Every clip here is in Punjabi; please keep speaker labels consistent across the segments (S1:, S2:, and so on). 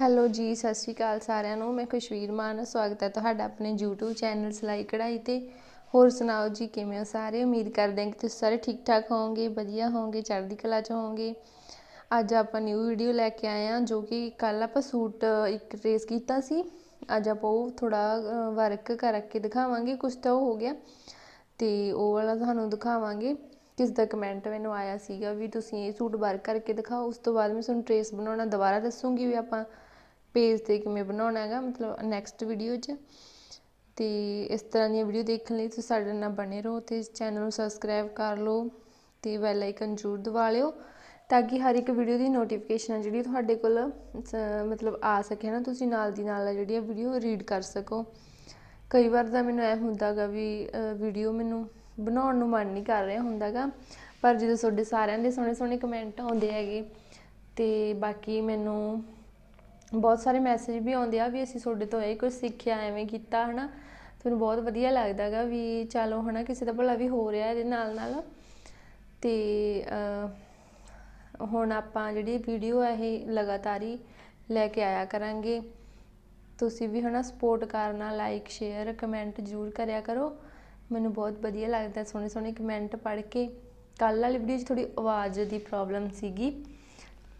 S1: ਹੈਲੋ ਜੀ, ਸਤਿ ਸ਼੍ਰੀ ਅਕਾਲ ਸਾਰਿਆਂ ਨੂੰ। ਮੈਂ ਖੁਸ਼ਵੀਰ ਮਾਨ, ਸਵਾਗਤ ਹੈ ਤੁਹਾਡਾ ਆਪਣੇ YouTube ਚੈਨਲ ਸਲਾਈ ਕਢਾਈ ਤੇ। ਹੋਰ ਸੁਣਾਓ ਜੀ, ਕਿਵੇਂ ਹੋ ਸਾਰੇ? ਉਮੀਦ ਕਰਦੇ ਹਾਂ ਕਿ ਤੁਸੀਂ ਸਾਰੇ ਠੀਕ ਠਾਕ ਹੋਵੋਗੇ, ਵਧੀਆ ਹੋਵੋਗੇ, ਚੜ੍ਹਦੀ ਕਲਾ 'ਚ ਹੋਵੋਗੇ। ਅੱਜ ਆਪਾਂ ਨਿਊ ਵੀਡੀਓ ਲੈ ਕੇ ਆਏ ਹਾਂ, ਜੋ ਕਿ ਕੱਲ ਆਪਾਂ ਸੂਟ, ਇੱਕ ਟ੍ਰੇਸ ਕੀਤਾ ਸੀ। ਅੱਜ ਆਪਾਂ ਉਹ ਥੋੜਾ ਵਰਕ ਕਰਕੇ ਦਿਖਾਵਾਂਗੇ ਕੁਝ ਤਾਂ ਉਹ ਹੋ ਗਿਆ। ਤੇ ਉਹ ਵਾਲਾ ਤੁਹਾਨੂੰ ਦਿਖਾਵਾਂਗੇ। ਕਿਸ ਦਾ ਕਮੈਂਟ ਮੈਨੂੰ ਆਇਆ ਸੀਗਾ ਵੀ ਤੁਸੀਂ ਇਹ ਸੂਟ ਵਰਕ ਕਰਕੇ ਦਿਖਾਓ, ਉਸ ਤੋਂ ਬਾਅਦ ਮੈਂ ਤੁਹਾਨੂੰ ਟ੍ਰੇਸ ਬਣਾਉਣਾ, ਦੁਬਾਰਾ ਦੱਸੂਗੀ ਵੀ ਆਪਾਂ ਪੇਜ ਤੇ ਕਿਵੇਂ ਬਣਾਉਣਾ ਹੈਗਾ, ਮਤਲਬ ਨੈਕਸਟ ਵੀਡੀਓ 'ਚ। ਤੇ ਇਸ ਤਰ੍ਹਾਂ ਦੀਆਂ ਵੀਡੀਓ ਦੇਖਣ ਲਈ ਤੁਸੀਂ ਸਾਡੇ ਨਾਲ ਬਣੇ ਰਹੋ, ਤੇ ਚੈਨਲ ਨੂੰ ਸਬਸਕ੍ਰਾਈਬ ਕਰ ਲਓ ਤੇ ਬੈਲ ਆਈਕਨ ਜ਼ਰੂਰ ਦਬਾ ਲਿਓ, ਤਾਂ ਕਿ ਹਰ ਇੱਕ ਵੀਡੀਓ ਦੀ ਨੋਟੀਫਿਕੇਸ਼ਨ ਜਿਹੜੀ ਤੁਹਾਡੇ ਕੋਲ ਮਤਲਬ ਆ ਸਕੇ ਨਾ, ਤੁਸੀਂ ਨਾਲ ਦੀ ਨਾਲ ਜਿਹੜੀ ਆ ਵੀਡੀਓ ਰੀਡ ਕਰ ਸਕੋ। ਕਈ ਵਾਰ ਤਾਂ ਮੈਨੂੰ ਐ ਹੁੰਦਾਗਾ ਵੀ ਵੀਡੀਓ ਮੈਨੂੰ ਬਣਾਉਣ ਨੂੰ ਮਨ ਨਹੀਂ ਕਰ ਰਿਹਾ ਹੁੰਦਾਗਾ ਪਰ ਜਦੋਂ ਤੁਹਾਡੇ ਸਾਰਿਆਂ ਦੇ ਸੋਹਣੇ ਸੋਹਣੇ ਕਮੈਂਟ ਆਉਂਦੇ ਹੈਗੇ, ਤੇ ਬਾਕੀ ਮੈਨੂੰ ਬਹੁਤ ਸਾਰੇ ਮੈਸੇਜ ਵੀ ਆਉਂਦੇ ਆ ਵੀ ਅਸੀਂ ਤੁਹਾਡੇ ਤੋਂ ਇਹ ਕੁਝ ਸਿੱਖਿਆ, ਐਵੇਂ ਕੀਤਾ, ਹਨਾ। ਤੁਹਾਨੂੰ ਬਹੁਤ ਵਧੀਆ ਲੱਗਦਾਗਾ ਵੀ ਚਲੋ ਹਨਾ, ਕਿਸੇ ਦਾ ਭਲਾ ਵੀ ਹੋ ਰਿਹਾ ਇਹਦੇ ਨਾਲ ਨਾਲ। ਤੇ ਹੁਣ ਆਪਾਂ ਜਿਹੜੀ ਵੀਡੀਓ ਹੈ ਇਹ ਲਗਾਤਾਰ ਹੀ ਲੈ ਕੇ ਆਇਆ ਕਰਾਂਗੇ। ਤੁਸੀਂ ਵੀ, ਹਨਾ ਸਪੋਰਟ ਕਰਨਾ ਲਾਈਕ ਸ਼ੇਅਰ ਕਮੈਂਟ ਜ਼ਰੂਰ ਕਰਿਆ ਕਰੋ। ਮੈਨੂੰ ਬਹੁਤ ਵਧੀਆ ਲੱਗਦਾ ਸੋਹਣੇ ਸੋਹਣੇ ਕਮੈਂਟ ਪੜ੍ਹ ਕੇ। ਕੱਲ ਵਾਲੀ ਵੀਡੀਓ 'ਚ ਥੋੜੀ ਆਵਾਜ਼ ਦੀ ਪ੍ਰੋਬਲਮ ਸੀਗੀ।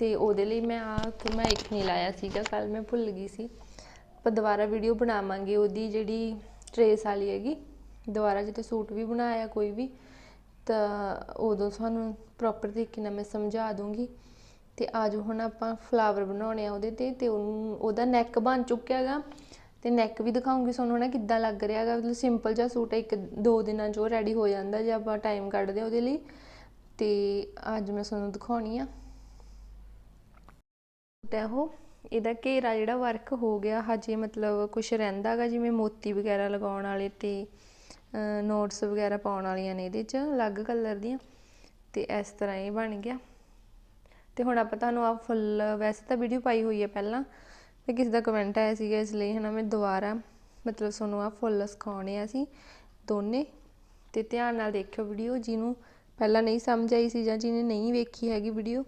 S1: ਅਤੇ ਉਹਦੇ ਲਈ ਮੈਂ ਆਹ ਮੈਂ ਇੱਕ ਨਹੀਂ ਲਾਇਆ ਸੀਗਾ, ਕੱਲ੍ਹ ਮੈਂ ਭੁੱਲ ਗਈ ਸੀ। ਆਪਾਂ ਦੁਬਾਰਾ ਵੀਡੀਓ ਬਣਾਵਾਂਗੇ, ਉਹਦੀ ਜਿਹੜੀ ਟਰੇਸ ਵਾਲੀ ਹੈਗੀ, ਦੁਬਾਰਾ ਜਿੱਤੇ ਸੂਟ ਵੀ ਬਣਾਇਆ ਕੋਈ ਵੀ, ਤਾਂ ਉਦੋਂ ਤੁਹਾਨੂੰ ਪ੍ਰੋਪਰ ਤਰੀਕੇ ਨਾਲ ਮੈਂ ਸਮਝਾ ਦੂੰਗੀ। ਤੇ ਆਜੋ ਹੁਣ ਆਪਾਂ ਫਲਾਵਰ ਬਣਾਉਣੇ ਆ ਉਹਦੇ ਤੇ ਤੇ ਉਹਦਾ ਨੈਕ ਬਣ ਚੁੱਕਿਆ ਹੈਗਾ। ਤੇ ਨੈਕ ਵੀ ਦਿਖਾਉਂਗੀ ਤੁਹਾਨੂੰ ਨਾ ਕਿੱਦਾਂ ਲੱਗ ਰਿਹਾ ਹੈਗਾ। ਮਤਲਬ ਸਿੰਪਲ ਜਿਹਾ ਸੂਟ ਇੱਕ ਦੋ ਦਿਨਾਂ 'ਚ ਉਹ ਰੈਡੀ ਹੋ ਜਾਂਦਾ, ਜੇ ਆਪਾਂ ਟਾਈਮ ਕੱਢਦੇ ਉਹਦੇ ਲਈ। ਤੇ ਅੱਜ ਮੈਂ ਤੁਹਾਨੂੰ ਦਿਖਾਉਣੀ ਆ। ਹੈ ਉਹ। ਇਹਦਾ ਘੇਰਾ ਜਿਹੜਾ ਵਰਕ ਹੋ ਗਿਆ, ਹਜੇ ਮਤਲਬ ਕੁਝ ਰਹਿੰਦਾਗਾ ਜਿਵੇਂ ਮੋਤੀ ਵਗੈਰਾ ਲਗਾਉਣ ਵਾਲੇ ਤੇ ਨੋਟਸ ਵਗੈਰਾ ਪਾਉਣ ਵਾਲੀਆਂ ਨੇ ਇਹਦੇ 'ਚ, ਅਲੱਗ ਕਲਰ ਦੀਆਂ। ਤੇ ਇਸ ਤਰ੍ਹਾਂ ਇਹ ਬਣ ਗਿਆ। ਤੇ ਹੁਣ ਆਪਾਂ ਤੁਹਾਨੂੰ ਆ ਫੁੱਲ ਵੈਸੇ ਤਾਂ ਵੀਡੀਓ ਪਾਈ ਹੋਈ ਹੈ ਪਹਿਲਾਂ, ਤੇ ਕਿਸੇ ਦਾ ਕਮੈਂਟ ਆਇਆ ਸੀਗਾ, ਇਸ ਲਈ ਹਨਾ ਮੈਂ ਦੁਬਾਰਾ ਮਤਲਬ ਤੁਹਾਨੂੰ ਆ ਫੁੱਲ ਸਿਖਾਉਣੇ ਆ ਸੀ ਦੋਨੇ। ਤੇ ਧਿਆਨ ਨਾਲ ਦੇਖਿਓ ਵੀਡੀਓ ਜਿਹਨੂੰ ਪਹਿਲਾਂ ਨਹੀਂ ਸਮਝ ਆਈ ਸੀ ਜਾਂ ਜਿਹਨੇ ਨਹੀਂ ਵੇਖੀ ਹੈਗੀ ਵੀਡੀਓ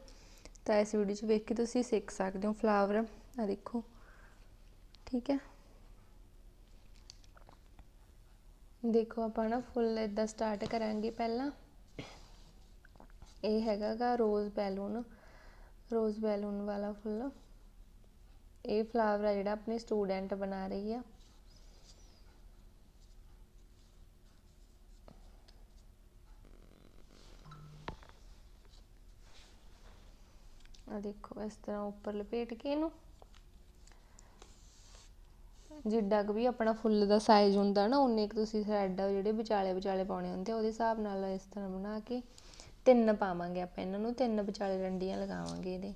S1: ਤਾਂ ਇਸ ਵੀਡੀਓ 'ਚ ਵੇਖ ਕੇ ਤੁਸੀਂ ਸਿੱਖ ਸਕਦੇ ਹੋ ਫਲਾਵਰ ਆ ਦੇਖੋ। ਠੀਕ ਹੈ? ਦੇਖੋ, ਆਪਾਂ ਨਾ ਫੁੱਲ ਇਦਾਂ ਸਟਾਰਟ ਕਰਾਂਗੇ ਪਹਿਲਾਂ। ਇਹ ਹੈਗਾਗਾ ਰੋਜ਼ ਬੈਲੂਨ ਰੋਜ਼ ਬੈਲੂਨ ਵਾਲਾ ਫੁੱਲ ਇਹ ਫਲਾਵਰ ਆ ਜਿਹੜਾ ਆਪਣੇ ਸਟੂਡੈਂਟ ਬਣਾ ਰਹੀ ਆ। ਆ ਦੇਖੋ, ਇਸ ਤਰ੍ਹਾਂ ਉੱਪਰ ਲਪੇਟ ਕੇ ਇਹਨੂੰ। ਜਿੱਡਾ ਕੁ ਵੀ ਆਪਣਾ ਫੁੱਲ ਦਾ ਸਾਈਜ਼ ਹੁੰਦਾ ਨਾ ਉਨੇ ਕੁ ਤੁਸੀਂ ਥਰੈਡ ਜਿਹੜੇ ਵਿਚਾਲੇ ਵਿਚਾਲੇ ਪਾਉਣੇ ਹੁੰਦੇ ਉਹਦੇ ਹਿਸਾਬ ਨਾਲ ਇਸ ਤਰ੍ਹਾਂ ਬਣਾ ਕੇ ਤਿੰਨ ਪਾਵਾਂਗੇ ਆਪਾਂ ਇਹਨਾਂ ਨੂੰ, ਤਿੰਨ ਵਿਚਾਲੇ ਡੰਡੀਆਂ ਲਗਾਵਾਂਗੇ ਇਹਦੇ।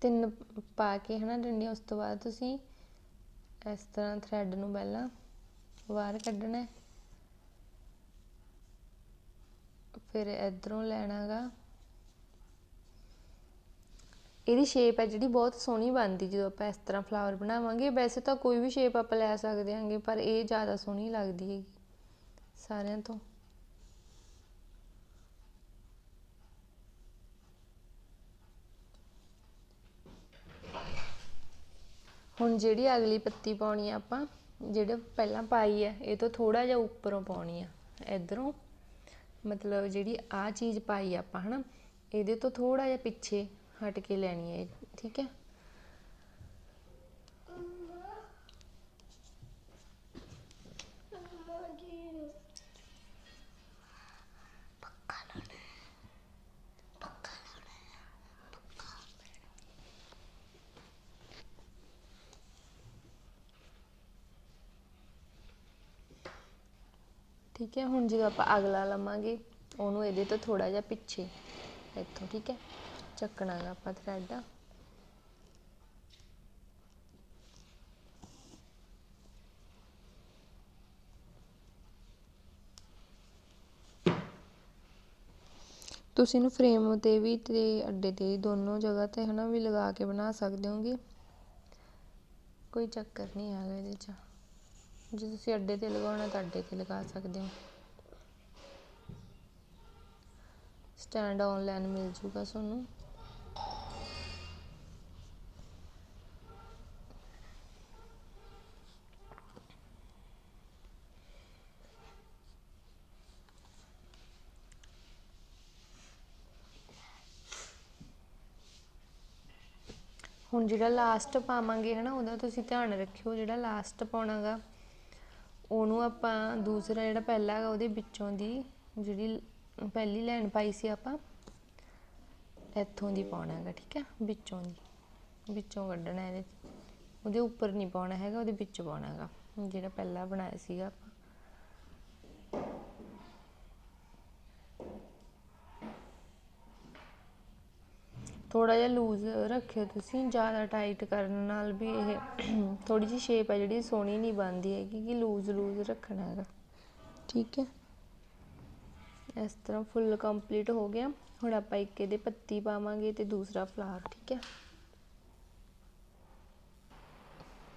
S1: ਤਿੰਨ ਪਾ ਕੇ ਹਨਾ ਡੰਡੀਆਂ ਉਸ ਤੋਂ ਬਾਅਦ ਤੁਸੀਂ ਇਸ ਤਰ੍ਹਾਂ ਥਰੈਡ ਨੂੰ ਪਹਿਲਾਂ ਬਾਹਰ ਕੱਢਣਾ ਫਿਰ ਇਧਰੋਂ ਲੈਣਾਗਾ। ਇਹਦੀ ਸ਼ੇਪ ਹੈ ਜਿਹੜੀ ਬਹੁਤ ਸੋਹਣੀ ਬਣਦੀ, ਜਦੋਂ ਆਪਾਂ ਇਸ ਤਰ੍ਹਾਂ ਫਲਾਵਰ ਬਣਾਵਾਂਗੇ। ਵੈਸੇ ਤਾਂ ਕੋਈ ਵੀ ਸ਼ੇਪ ਆਪਾਂ ਲੈ ਸਕਦੇ ਹਾਂਗੇ, ਪਰ ਇਹ ਜ਼ਿਆਦਾ ਸੋਹਣੀ ਲੱਗਦੀ ਹੈਗੀ, ਸਾਰਿਆਂ ਤੋਂ। ਹੁਣ ਜਿਹੜੀ ਅਗਲੀ ਪੱਤੀ ਪਾਉਣੀ ਆ ਆਪਾਂ, ਜਿਹੜੇ ਪਹਿਲਾਂ ਪਾਈ ਹੈ ਇਹ ਤੋਂ ਥੋੜਾ ਜਿਹਾ ਉੱਪਰੋਂ ਪਾਉਣੀ ਆ। ਇਧਰੋਂ, ਮਤਲਬ ਜਿਹੜੀ ਆ ਚੀਜ਼ ਪਾਈ ਆਪਾਂ, ਹਨਾ, ਇਹਦੇ ਤੋਂ ਥੋੜਾ ਜਿਹਾ ਪਿੱਛੇ ਹਟ ਕੇ ਲੈਣੀ ਹੈ ਠੀਕ ਹੈ ਠੀਕ ਹੈ, ਹੁਣ ਜਦੋਂ ਆਪਾਂ ਅਗਲਾ ਲਵਾਂਗੇ, ਉਹਨੂੰ ਇਹਦੇ ਤੋਂ ਥੋੜਾ ਜਿਹਾ ਪਿੱਛੇ ਇੱਥੋਂ, ਠੀਕ ਹੈ ਚੱਕਣਾ ਗਾ ਆਪਾਂ ਥਰੈਡ ਤੁਸੀਂ ਇਹਨੂੰ ਫਰੇਮ ਤੇ ਵੀ ਤੇ ਅੱਡੇ ਤੇ ਵੀ ਦੋਨੋਂ ਜਗ੍ਹਾ ਤੇ ਹਨਾ ਵੀ ਲਗਾ ਕੇ ਬਣਾ ਸਕਦੇ ਹੋਗੇ। ਕੋਈ ਚੱਕਰ ਨਹੀਂ ਹੈਗਾ ਇਹਦੇ 'ਚ। ਜੇ ਤੁਸੀਂ ਅੱਡੇ ਤੇ ਲਗਾਉਣਾ ਤਾਂ ਅੱਡੇ ਤੇ ਲਗਾ ਸਕਦੇ ਹੋ। ਸਟੈਂਡ ਆਨਲਾਈਨ ਮਿਲ ਜੂਗਾ ਤੁਹਾਨੂੰ। ਹੁਣ ਜਿਹੜਾ ਲਾਸਟ ਪਾਵਾਂਗੇ ਹਨਾ, ਉਹਦਾ ਤੁਸੀਂ ਧਿਆਨ ਰੱਖਿਓ, ਜਿਹੜਾ ਲਾਸਟ ਪਾਉਣਾਗਾ ਉਹਨੂੰ ਆਪਾਂ ਦੂਸਰਾ ਜਿਹੜਾ ਪਹਿਲਾ ਹੈਗਾ ਉਹਦੇ ਵਿੱਚੋਂ ਦੀ ਜਿਹੜੀ ਪਹਿਲੀ ਲਾਈਨ ਪਾਈ ਸੀ ਆਪਾਂ, ਇੱਥੋਂ ਦੀ ਪਾਉਣਾ ਹੈਗਾ, ਠੀਕ ਹੈ? ਵਿੱਚੋਂ ਦੀ, ਵਿੱਚੋਂ ਕੱਢਣਾ ਇਹਦੇ ਉਹਦੇ ਉੱਪਰ ਨਹੀਂ ਪਾਉਣਾ ਹੈਗਾ, ਉਹਦੇ ਵਿੱਚ ਪਾਉਣਾ ਹੈਗਾ, ਜਿਹੜਾ ਪਹਿਲਾਂ ਬਣਾਇਆ ਸੀਗਾ ਆਪਾਂ। ਥੋੜਾ ਜਿਹਾ ਲੂਜ਼ ਰੱਖਿਓ ਤੁਸੀਂ, ਜ਼ਿਆਦਾ ਟਾਈਟ ਕਰਨ ਨਾਲ ਵੀ ਇਹ ਥੋੜ੍ਹੀ ਜਿਹੀ ਸ਼ੇਪ ਹੈ ਜਿਹੜੀ ਸੋਹਣੀ ਨਹੀਂ ਬਣਦੀ ਹੈਗੀ, ਕਿ ਲੂਜ਼ ਲੂਜ਼ ਰੱਖਣਾ ਹੈਗਾ। ਠੀਕ ਹੈ? ਇਸ ਤਰ੍ਹਾਂ ਫੁੱਲ ਕੰਪਲੀਟ ਹੋ ਗਿਆ। ਹੁਣ ਆਪਾਂ ਇੱਕ ਇਹਦੇ ਪੱਤੀ ਪਾਵਾਂਗੇ ਤੇ ਦੂਸਰਾ ਫਲਾਰ ਠੀਕ ਹੈ?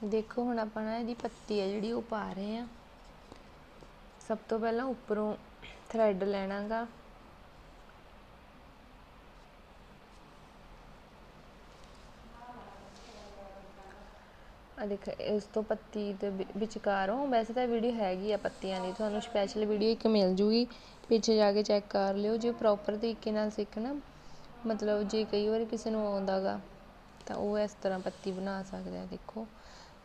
S1: ਦੇਖੋ ਹੁਣ ਆਪਾਂ ਨਾ ਇਹਦੀ ਪੱਤੀ ਹੈ ਜਿਹੜੀ ਉਹ ਪਾ ਰਹੇ ਆ ਸਭ ਤੋਂ ਪਹਿਲਾਂ ਉੱਪਰੋਂ ਥਰੈਡ ਲੈਣਾਗਾ। ਆ ਦੇਖ, ਇਸ ਤੋਂ ਪੱਤੀ ਦੇ ਵਿਚਕਾਰੋਂ ਵੈਸੇ ਤਾਂ ਵੀਡੀਓ ਹੈਗੀ ਆ ਪੱਤੀਆਂ ਦੀ। ਤੁਹਾਨੂੰ ਸਪੈਸ਼ਲ ਵੀਡੀਓ ਇੱਕ ਮਿਲ ਜੂਗੀ। ਪਿੱਛੇ ਜਾ ਕੇ ਚੈੱਕ ਕਰ ਲਿਓ। ਜੇ ਪ੍ਰੋਪਰ ਤਰੀਕੇ ਨਾਲ ਸਿੱਖਣਾ ਮਤਲਬ ਜੇ ਕਈ ਵਾਰ ਕਿਸੇ ਨੂੰ ਆਉਂਦਾਗਾ ਤਾਂ ਉਹ ਇਸ ਤਰ੍ਹਾਂ ਪੱਤੀ ਬਣਾ ਸਕਦਾ ਦੇਖੋ,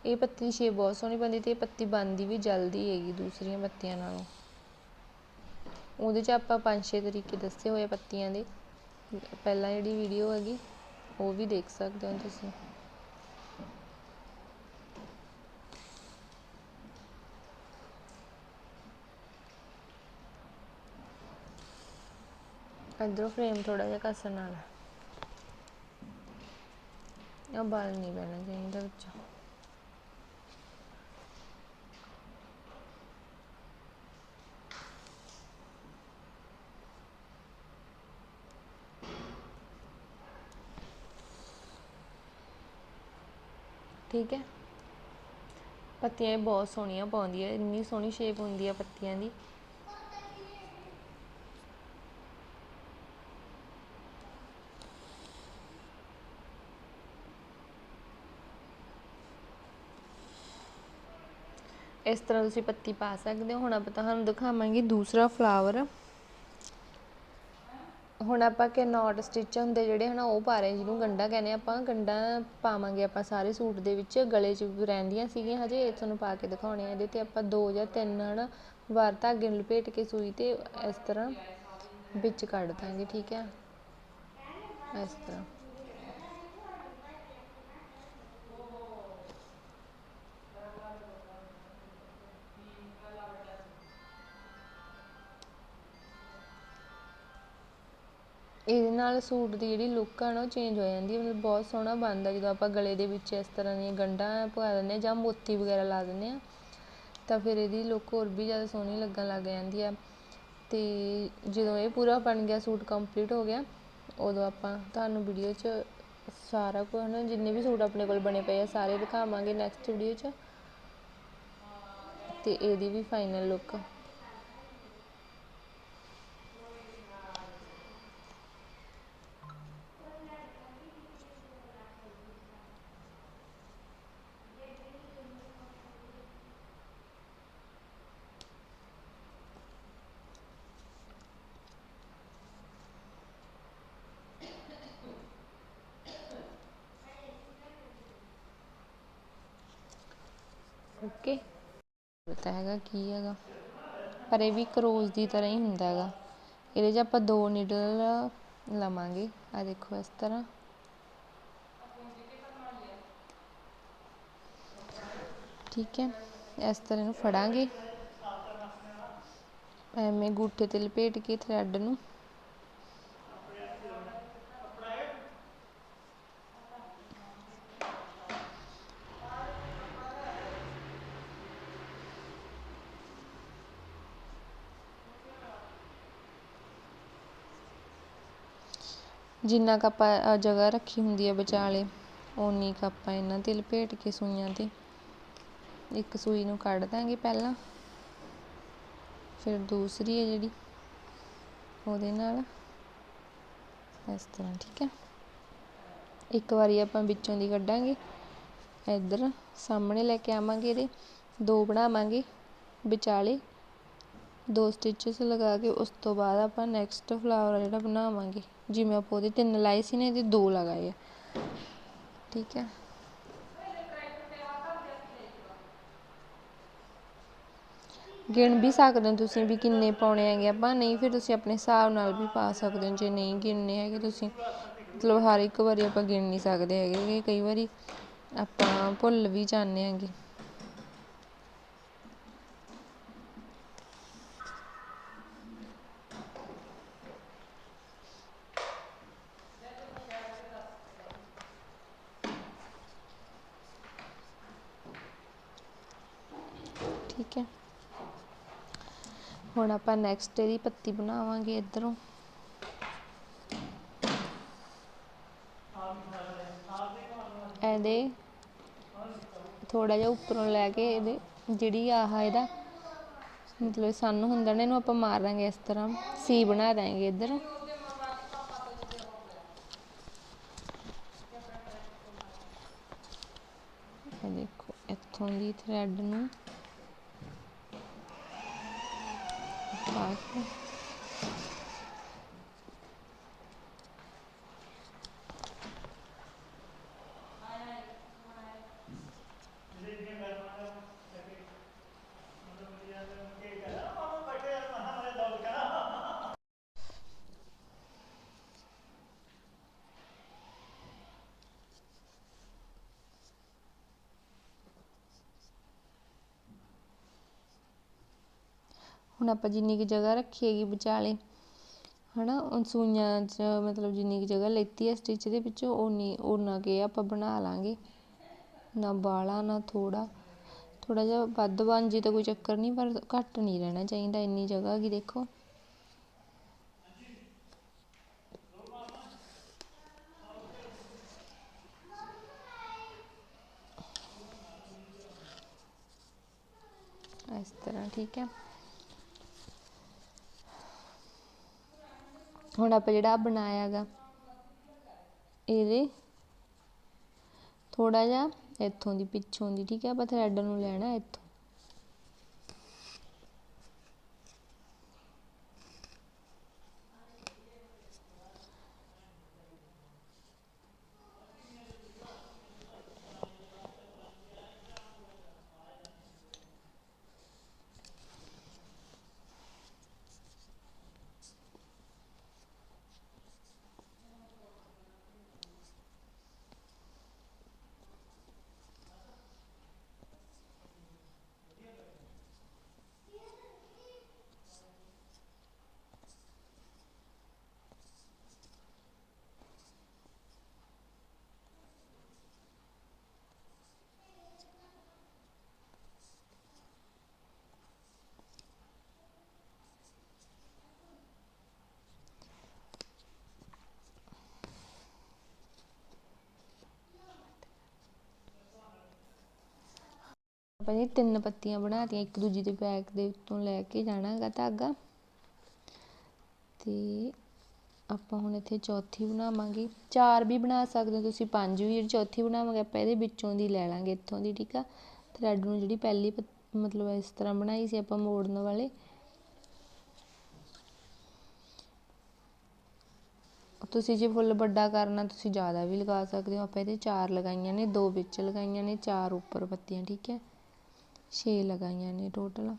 S1: ਇਹ ਪੱਤੀ ਦੀ ਸ਼ੇਪ ਬਹੁਤ ਸੋਹਣੀ ਬਣਦੀ ਤੇ ਇਹ ਪੱਤੀ ਬਣਦੀ ਵੀ ਜਲਦੀ ਹੈਗੀ ਦੂਸਰੀਆਂ ਪੱਤੀਆਂ ਨਾਲੋਂ। ਉਹਦੇ 'ਚ ਆਪਾਂ ਪੰਜ ਛੇ ਤਰੀਕੇ ਦੱਸੇ ਹੋਏ ਪੱਤੀਆਂ ਦੇ। ਪਹਿਲਾਂ ਜਿਹੜੀ ਵੀਡੀਓ ਹੈਗੀ, ਉਹ ਵੀ ਦੇਖ ਸਕਦੇ ਹੋ ਤੁਸੀਂ। ਇੱਧਰੋਂ ਫਰੇਮ ਥੋੜਾ ਜਿਹਾ ਕਸਣ ਨਾਲ। ਇਹ ਬਾਲ ਨਹੀਂ ਪੈਣਾ ਚਾਹੀਦਾ ਵਿੱਚ। ਠੀਕ ਹੈ? ਪੱਤੀਆਂ ਬਹੁਤ ਸੋਹਣੀਆਂ ਪਾਉਂਦੀ ਹੈ, ਇੰਨੀ ਸੋਹਣੀ ਸ਼ੇਪ ਹੁੰਦੀ ਹੈ ਪੱਤੀਆਂ ਦੀ। ਇਸ ਤਰ੍ਹਾਂ ਤੁਸੀਂ ਪੱਤੀ ਪਾ ਸਕਦੇ ਹੋ। ਹੁਣ ਆਪਾਂ ਤੁਹਾਨੂੰ ਦਿਖਾਵਾਂਗੇ ਦੂਸਰਾ ਫਲਾਵਰ ਹੁਣ ਆਪਾਂ ਕਿ ਨੋਟ ਸਟਿਚ ਹੁੰਦੇ ਜਿਹੜੇ ਹਨਾ, ਉਹ ਪਾ ਰਹੇ ਜਿਹਨੂੰ ਗੰਡਾ ਕਹਿੰਦੇ ਆਪਾਂ। ਗੰਡਾ ਪਾਵਾਂਗੇ ਆਪਾਂ ਸਾਰੇ ਸੂਟ ਦੇ ਵਿੱਚ। ਗਲੇ 'ਚ ਰਹਿੰਦੀਆਂ ਸੀਗੀਆਂ ਹਜੇ, ਇਹ ਤੁਹਾਨੂੰ ਪਾ ਕੇ ਦਿਖਾਉਣੇ ਆ। ਇਹਦੇ ਤੇ ਆਪਾਂ ਦੋ ਜਾਂ ਤਿੰਨ ਹਨਾ, ਵਾਰ ਧਾਗੇ ਨੂੰ ਲਪੇਟ ਕੇ ਸੂਈ ਤੇ ਇਸ ਤਰ੍ਹਾਂ ਵਿੱਚ ਕੱਢ ਦਾਂਗੇ, ਠੀਕ ਹੈ ਇਸ ਤਰ੍ਹਾਂ। ਇਹਦੇ ਨਾਲ ਸੂਟ ਦੀ ਜਿਹੜੀ ਲੁੱਕ ਆ ਨਾ, ਉਹ ਚੇਂਜ ਹੋ ਜਾਂਦੀ ਹੈ। ਮਤਲਬ ਬਹੁਤ ਸੋਹਣਾ ਬਣਦਾ, ਜਦੋਂ ਆਪਾਂ ਗਲੇ ਦੇ ਵਿੱਚ ਇਸ ਤਰ੍ਹਾਂ ਦੀਆਂ ਗੰਢਾਂ ਪਵਾ ਦਿੰਦੇ ਹਾਂ ਜਾਂ ਮੋਤੀ ਵਗੈਰਾ ਲਾ ਦਿੰਦੇ ਹਾਂ, ਤਾਂ ਫਿਰ ਇਹਦੀ ਲੁੱਕ ਹੋਰ ਵੀ ਜ਼ਿਆਦਾ ਸੋਹਣੀ ਲੱਗਣ ਲੱਗ ਜਾਂਦੀ ਆ ਅਤੇ ਜਦੋਂ ਇਹ ਪੂਰਾ ਬਣ ਗਿਆ, ਸੂਟ ਕੰਪਲੀਟ ਹੋ ਗਿਆ, ਉਦੋਂ ਆਪਾਂ ਤੁਹਾਨੂੰ ਵੀਡੀਓ 'ਚ ਸਾਰਾ ਕੁਝ ਨਾ, ਜਿੰਨੇ ਵੀ ਸੂਟ ਆਪਣੇ ਕੋਲ ਬਣੇ ਪਏ ਆ, ਸਾਰੇ ਦਿਖਾਵਾਂਗੇ ਨੈਕਸਟ ਵੀਡੀਓ 'ਚ। ਅਤੇ ਇਹਦੀ ਵੀ ਫਾਈਨਲ ਲੁੱਕ ਓਕੇ। ਪਤਾ ਹੈਗਾ ਕੀ ਹੈਗਾ। ਪਰ ਇਹ ਵੀ ਕਰੋਜ਼ ਦੀ ਤਰ੍ਹਾਂ ਹੀ ਹੁੰਦਾ ਹੈਗਾ। ਇਹਦੇ 'ਚ ਆਪਾਂ ਦੋ ਨੀਡਲ ਲਵਾਂਗੇ। ਆ ਦੇਖੋ ਇਸ ਤਰ੍ਹਾਂ। ਠੀਕ ਹੈ। ਇਸ ਤਰ੍ਹਾਂ ਨੂੰ ਫੜਾਂਗੇ। ਐਵੇਂ ਗੂਠੇ ਤੇ ਲਪੇਟ ਕੇ ਥਰੈਡ ਨੂੰ। ਜਿੰਨਾ ਕੁ ਆਪਾਂ ਜਗ੍ਹਾ ਰੱਖੀ ਹੁੰਦੀ ਹੈ ਵਿਚਾਲੇ ਉਨੀ ਕੁ ਆਪਾਂ ਇਹਨਾਂ ਤੇ ਲਪੇਟ ਕੇ ਸੂਈਆਂ ਤੇ ਇੱਕ ਸੂਈ ਨੂੰ ਕੱਢ ਦਾਂਗੇ ਪਹਿਲਾਂ। ਫਿਰ ਦੂਸਰੀ ਹੈ ਜਿਹੜੀ, ਉਹਦੇ ਨਾਲ। ਇਸ ਤਰ੍ਹਾਂ, ਠੀਕ ਹੈ ਇੱਕ ਵਾਰੀ ਆਪਾਂ ਵਿੱਚੋਂ ਦੀ ਕੱਢਾਂਗੇ। ਇੱਧਰ ਸਾਹਮਣੇ ਲੈ ਕੇ ਆਵਾਂਗੇ ਇਹਦੇ। ਦੋ ਬਣਾਵਾਂਗੇ ਵਿਚਾਲੇ। ਦੋ ਸਟਿਚਸ ਲਗਾ ਕੇ ਉਸ ਤੋਂ ਬਾਅਦ ਆਪਾਂ ਨੈਕਸਟ ਫਲਾਵਰ ਜਿਹੜਾ ਬਣਾਵਾਂਗੇ। ਜਿਵੇਂ ਆਪਾਂ ਉਹਦੇ ਤਿੰਨ ਲਾਏ ਸੀ ਨਾ, ਇਹਦੇ ਦੋ ਲਗਾਏ ਆ। ਠੀਕ ਹੈ? ਗਿਣ ਵੀ ਸਕਦੇ ਹੋ ਤੁਸੀਂ ਵੀ ਕਿੰਨੇ ਪਾਉਣੇ ਹੈਗੇ ਆਪਾਂ ਨਹੀਂ, ਫਿਰ ਤੁਸੀਂ ਆਪਣੇ ਹਿਸਾਬ ਨਾਲ ਵੀ ਪਾ ਸਕਦੇ ਹੋ। ਜੇ ਨਹੀਂ ਗਿਣਨੇ ਹੈਗੇ ਤੁਸੀਂ, ਮਤਲਬ ਹਰ ਇੱਕ ਵਾਰੀ ਆਪਾਂ ਗਿਣ ਨਹੀਂ ਸਕਦੇ ਹੈਗੇ। ਕਿ ਕਈ ਵਾਰੀ ਆਪਾਂ ਭੁੱਲ ਵੀ ਜਾਂਦੇ ਹੈਗੇ ਠੀਕ ਹੈ ਹੁਣ ਆਪਾਂ ਨੈਕਸਟ ਇਹਦੀ ਪੱਤੀ ਬਣਾਵਾਂਗੇ ਇਧਰੋਂ। ਇਹਦੇ ਥੋੜਾ ਜਿਹਾ ਉੱਪਰੋਂ ਲੈ ਕੇ ਇਹਦੇ ਜਿਹੜੀ ਆਹ ਇਹਦਾ ਮਤਲਬ ਸਾਨੂੰ ਹੁੰਦਾ ਨਾ, ਇਹਨੂੰ ਆਪਾਂ ਮਾਰ ਦਾਂਗੇ ਇਸ ਤਰ੍ਹਾਂ। ਸੀ ਬਣਾ ਦਾਂਗੇ ਇੱਧਰ। ਦੇਖੋ, ਇੱਥੋਂ ਦੀ ਥਰੈਡ ਨੂੰ ਪਾ ਹੁਣ ਆਪਾਂ ਜਿੰਨੀ ਕੁ ਜਗ੍ਹਾ ਰੱਖੀ ਹੈਗੀ ਵਿਚਾਲੇ, ਹਨਾ, ਉਹ ਸੂਈਆਂ 'ਚ ਮਤਲਬ ਜਿੰਨੀ ਕੁ ਜਗ੍ਹਾ ਲੈਤੀ ਹੈ ਸਟਿਚ ਦੇ ਵਿੱਚੋਂ ਉਨੀ ਉਨਾ ਕੇ ਆਪਾਂ ਬਣਾ ਲਾਂਗੇ। ਨਾ ਬਾਲਾ, ਨਾ ਥੋੜਾ ਥੋੜਾ ਜਿਹਾ ਵੱਧ ਬਣ ਜੇ ਤਾਂ ਕੋਈ ਚੱਕਰ ਨਹੀਂ, ਪਰ ਘੱਟ ਨਹੀਂ ਰਹਿਣਾ ਚਾਹੀਦਾ, ਇੰਨੀ ਜਗ੍ਹਾ ਕੀ ਦੇਖੋ। ਇਸ ਤਰ੍ਹਾਂ, ਠੀਕ ਹੈ। ਹੁਣ ਆਪਾਂ ਜਿਹੜਾ ਆਹ ਬਣਾਇਆ ਗਾ ਇਹਦੇ ਥੋੜਾ ਜਿਹਾ ਇੱਥੋਂ ਦੀ ਪਿੱਛੋਂ ਦੀ, ਠੀਕ ਹੈ? ਆਪਾਂ ਥਰੈਡ ਨੂੰ ਲੈਣਾ ਇੱਥੋਂ। ਆਪਾਂ ਜੀ ਤਿੰਨ ਪੱਤੀਆਂ ਬਣਾਤੀਆਂ ਇੱਕ ਦੂਜੀ ਦੇ ਬੈਕ ਦੇ ਉੱਤੋਂ ਲੈ ਕੇ ਜਾਣਾ ਧਾਗਾ। ਤੇ ਆਪਾਂ ਹੁਣ ਇੱਥੇ ਚੌਥੀ ਬਣਾਵਾਂਗੇ। ਚਾਰ ਵੀ ਬਣਾ ਸਕਦੇ ਹੋ ਤੁਸੀਂ, ਪੰਜ ਵੀ ਜਿਹੜੀ ਚੌਥੀ ਬਣਾਵਾਂਗੇ, ਆਪਾਂ ਇਹਦੇ ਵਿੱਚੋਂ ਦੀ ਲੈ ਲਾਂਗੇ ਇੱਥੋਂ ਦੀ, ਠੀਕ ਆ? ਥਰੈਡ ਨੂੰ ਜਿਹੜੀ ਪਹਿਲੀ ਮਤਲਬ ਇਸ ਤਰ੍ਹਾਂ ਬਣਾਈ ਸੀ ਆਪਾਂ ਮੋੜਨ ਵਾਲੇ। ਤੁਸੀਂ ਜੇ ਫੁੱਲ ਵੱਡਾ ਕਰਨਾ, ਤੁਸੀਂ ਜ਼ਿਆਦਾ ਵੀ ਲਗਾ ਸਕਦੇ ਹੋ। ਆਪਾਂ ਇਹਦੇ ਚਾਰ ਲਗਾਈਆਂ ਨੇ, ਦੋ ਵਿੱਚ ਲਗਾਈਆਂ ਨੇ, ਚਾਰ ਉੱਪਰ ਪੱਤੀਆਂ, ਠੀਕ ਹੈ? ਛੇ ਲਗਾਈਆਂ ਨੇ ਟੋਟਲ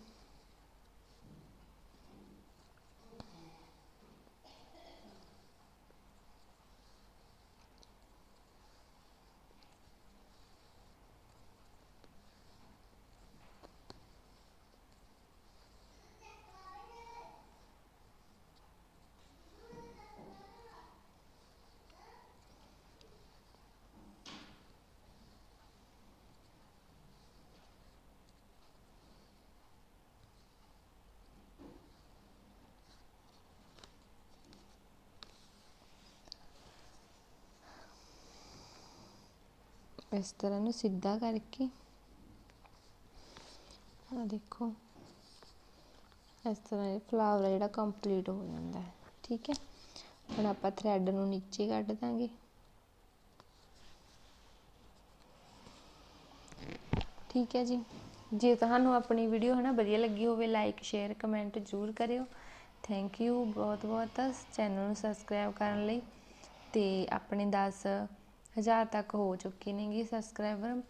S1: ਇਸ ਤਰ੍ਹਾਂ ਨੂੰ ਸਿੱਧਾ ਕਰਕੇ। ਆ ਦੇਖੋ। ਇਸ ਤਰ੍ਹਾਂ ਇਹ ਫਲਾਵਰ ਜਿਹੜਾ ਕੰਪਲੀਟ ਹੋ ਜਾਂਦਾ ਹੈ। ਠੀਕ ਹੈ? ਹੁਣ ਆਪਾਂ ਥ੍ਰੈਡ ਨੂੰ ਨੀਚੇ ਕੱਢ ਦਾਂਗੇ। ਠੀਕ ਹੈ ਜੀ? ਜੇ ਤੁਹਾਨੂੰ ਆਪਣੀ ਵੀਡੀਓ ਹੈ ਨਾ ਵਧੀਆ ਲੱਗੀ ਹੋਵੇ ਲਾਈਕ ਸ਼ੇਅਰ ਕਮੈਂਟ ਜ਼ਰੂਰ ਕਰਿਓ। ਥੈਂਕ ਯੂ ਬਹੁਤ ਬਹੁਤ ਚੈਨਲ ਨੂੰ ਸਬਸਕ੍ਰਾਈਬ ਕਰਨ ਲਈ ਤੇ ਆਪਣੇ 10 ਹਜ਼ਾਰ ਤੱਕ ਹੋ ਚੁੱਕੇ ਨੇਗੇ ਸਬਸਕ੍ਰਾਈਬਰ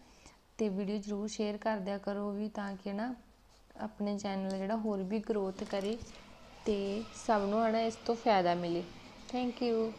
S1: ਤੇ ਵੀਡੀਓ ਜ਼ਰੂਰ ਸ਼ੇਅਰ ਕਰ ਦਿਆ ਕਰੋ ਵੀ ਤਾਂ ਕਿ ਨਾ ਆਪਣੇ ਚੈਨਲ ਜਿਹੜਾ ਹੋਰ ਵੀ ਗਰੋਥ ਕਰੇ ਤੇ ਸਭ ਨੂੰ ਹਨਾ ਇਸ ਤੋਂ ਫਾਇਦਾ ਮਿਲੇ। Thank you